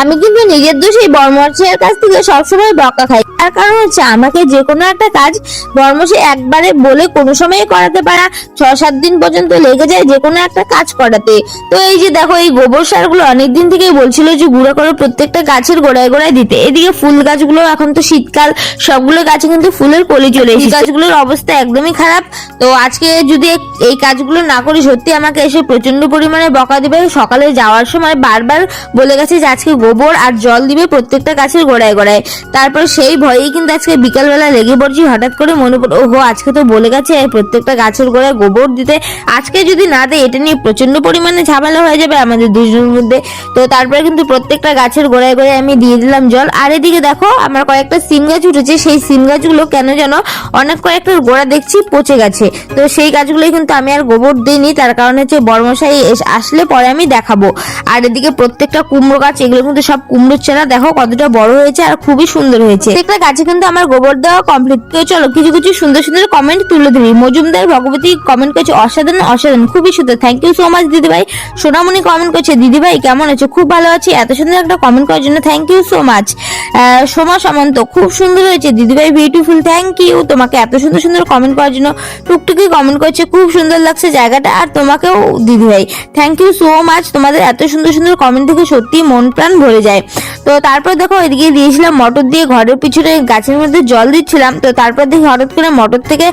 আমি কিন্তু নিজের দোষেই বর্মশের কাছ থেকে সবসময় বকা খাই। তার কারণ হচ্ছে আমাকে যে কোনো একটা কাজ বর্মশে একবারে বলে কোনো সময় করাতে পারা ছ সাত দিন পর্যন্ত লেগে যায় যে কোনো একটা কাজ করাতে। তো এই যে দেখো, এই গোবর সারগুলো অনেকদিন থেকেই বলছিল যে গুঁড়ো করে প্রত্যেকটা গাছের গোড়ায় গোড়ায় দিতে। এদিকে ফুল গাছগুলো এখন তো শীতকাল, সবগুলো গাছে কিন্তু ফুলের কলি চলে এসেছে। গাছগুলোর অবস্থা একদমই খারাপ। তো আজকে যদি এই কাজগুলো না করি, সত্যি আমাকে এসে প্রচণ্ড পরিমাণে বকা দিবে। সকালে যাওয়ার সময় বারবার বলে গেছে যে আজকে গোবর আর জল দিবে প্রত্যেকটা গাছের গোড়ায় গোড়ায়। তারপর সেই ভয়েই কিন্তু আজকে বিকালবেলা লেগে পড়ছি, হঠাৎ করে মনে পড়ল, ওহো, আজকে তো বলে গেছে প্রত্যেকটা গাছের গোড়ায় গোবর দিতে। আজকে যদি না দেয়, এটা নিয়ে প্রচণ্ড পরিমাণে ঝামেলা হয়ে যাবে আমাদের দুজনের মধ্যে। তো তারপরে কিন্তু প্রত্যেকটা গাছের গোড়ায় গোড়ায় আমি দিয়ে দিলাম জল। আর এদিকে দেখো, আমার কয়েকটা সিম গাছ উঠেছে, সেই সিম গাছগুলো কেন যেন অনেক কয়েকটা গোড়া দেখছি পচে গেছে। তো সেই গাছগুলোই কিন্তু আমি আর গোবর দিইনি, তার কারণ হচ্ছে বর্মশাই আসলে পরে আমি দেখাবো। আর এদিকে প্রত্যেকটা কুমড়ো গাছ, এগুলো কিন্তু সব কুমড়োর চারা দেখো, কতটা বড় হয়েছে আর খুবই সুন্দর হয়েছে। প্রত্যেকটা গাছে কিন্তু আমার গোবর দেওয়া কমপ্লিট তো চলো, কিছু কিছু সুন্দর সুন্দর কমেন্ট তুলে ধরি। মজুমদার ভগবতী কমেন্ট করছে, অসাধারণ অসাধারণ, খুবই সুন্দর। থ্যাংক ইউ সো মাচ দিদিভাই। সোনামণি কমেন্ট করছে, দিদিভাই, কেমন আছো? খুব ভালো আছি। এত সুন্দর একটা কমেন্ট করার জন্য thank you so much Soma Samanta, খুব সুন্দর হয়েছে। দিদিভাই বিউটিফুল থ্যাংক ইউ তোমাকে এত সুন্দর সুন্দর কমেন্ট করার জন্য টুকটুকি কমেন্ট করছে, খুব সুন্দর লাগছে জায়গাটা আর তোমাকেও, দিদিভাই। থ্যাংক ইউ সো মাচ তোমাদের এত সুন্দর সুন্দর কমেন্ট থেকে সত্যি মন প্রাণ ভরে যায়। তো তারপর দেখো এদিকে দিয়েছিলাম মটর দিয়ে ঘরের পিছনে গাছের মধ্যে জল দিচ্ছিলাম। তো তারপর দেখি হঠাৎ করে মোটর থেকে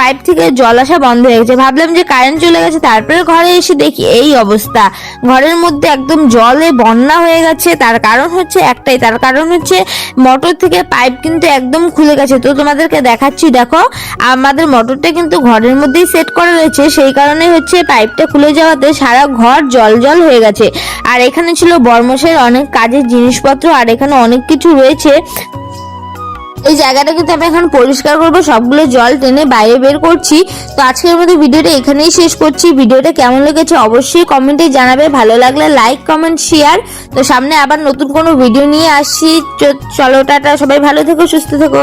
পাইপ থেকে জল আসা বন্ধ হয়ে গেছে। ভাবলাম যে কারেন্ট চলে গেছে, তারপরে ঘরে এসে দেখি এই অবস্থা। ঘরের মধ্যে একদম জলে বন্যা হয়ে গেছে। তার কারণ হচ্ছে একটাই, তার কারণ হচ্ছে মোটর থেকে পাইপ কিন্তু একদম খুলে গেছে। তো তোমাদেরকে দেখাচ্ছি, দেখো, আমাদের মোটরটা কিন্তু ঘরের মধ্যেই সেট করা রয়েছে। সেই কারণে হচ্ছে পাইপটা খুলে যাওয়াতে সারা ঘর জল জল হয়ে গেছে। আর এখানে ছিল বর্মশের অনেক কাজের জিনিসপত্র আর এখানে অনেক কিছু রয়েছে। এই জায়গাটা কিন্তু আমি এখন পরিষ্কার করব। সবগুলো জল টেনে বাইরে বের করছি। তো আজকের মধ্যে ভিডিওটা এখানেই শেষ করছি। ভিডিওটা কেমন লেগেছে অবশ্যই কমেন্টে জানাবে। ভালো লাগলে লাইক, কমেন্ট, শেয়ার। তো সামনে আবার নতুন কোনো ভিডিও নিয়ে আসছি। চলো, টাটা। সবাই ভালো থেকো, সুস্থ থেকো।